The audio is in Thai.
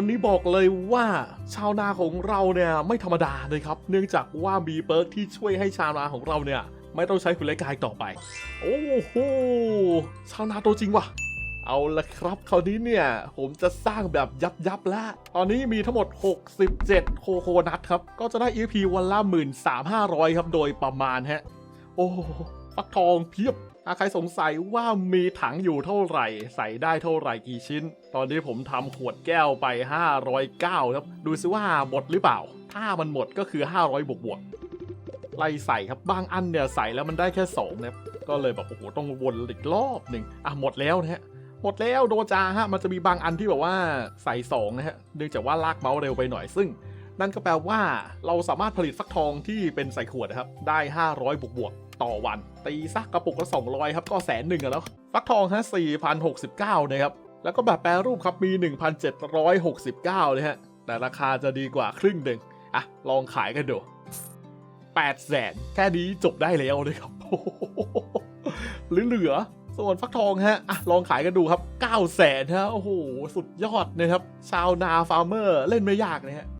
วันนี้บอกเลยว่าชาวนาของเราเนี่ยไม่ธรรมดาเลยครับ เนื่องจากว่ามีเปิร์กที่ช่วยให้ชาวนาของเราเนี่ยไม่ต้องใช้หุ่นไร้กายต่อไป โอ้โหชาวนาตัวจริงว่ะ เอาละครับคราวนี้เนี่ยผมจะสร้างแบบยับยับแล้ว ตอนนี้มีทั้งหมด 67 โคโคนัทครับ ก็จะได้ EP วันละ 13,500 ครับโดยประมาณฮะ โอ้ฟักทองเพียบ ใครสงสัยว่ามีถังอยู่เท่าไหร่ ใส่ได้เท่าไหร่กี่ชิ้น ตอนนี้ผมทำขวดแก้วไป 509ครับ ดูซิว่าหมดหรือเปล่า ถ้ามันหมดก็คือ 500 บวกบวกๆไล่ใส่ครับบางอันเนี่ยใส่แล้วมันได้แค่2นะครับก็เลยแบบโอ้โหต้องวนอีกรอบหนึ่งอะหมดแล้วนะฮะหมดแล้วโดจาฮะมันจะมีบางอันที่แบบว่าใส่2นะฮะเนื่องจากว่าลากเมาส์เร็วไปหน่อยซึ่ง นั่นก็แปลว่าเราสามารถผลิตฟักทองที่เป็นใส่ขวดนะครับได้ 500 บวกบวกต่อวัน ตีซักกระปุกละ200 ครับ ก็แสนหนึ่งอะแล้ว ฟักทองฮะ4,069 นะครับ แล้วก็แบบแปรรูปครับมี 1,769เลยฮะ แต่ราคาจะดีกว่าครึ่งหนึ่งอะ ลองขายกันดู8แสนแค่นี้จบได้แล้วเลยครับเหลือส่วนฟักทองฮะอะลองขายกันดูครับ9แสนฮะโอ้โห สุดยอดนะครับ ชาวนาฟาร์มเมอร์เล่นไม่ยากนะฮะ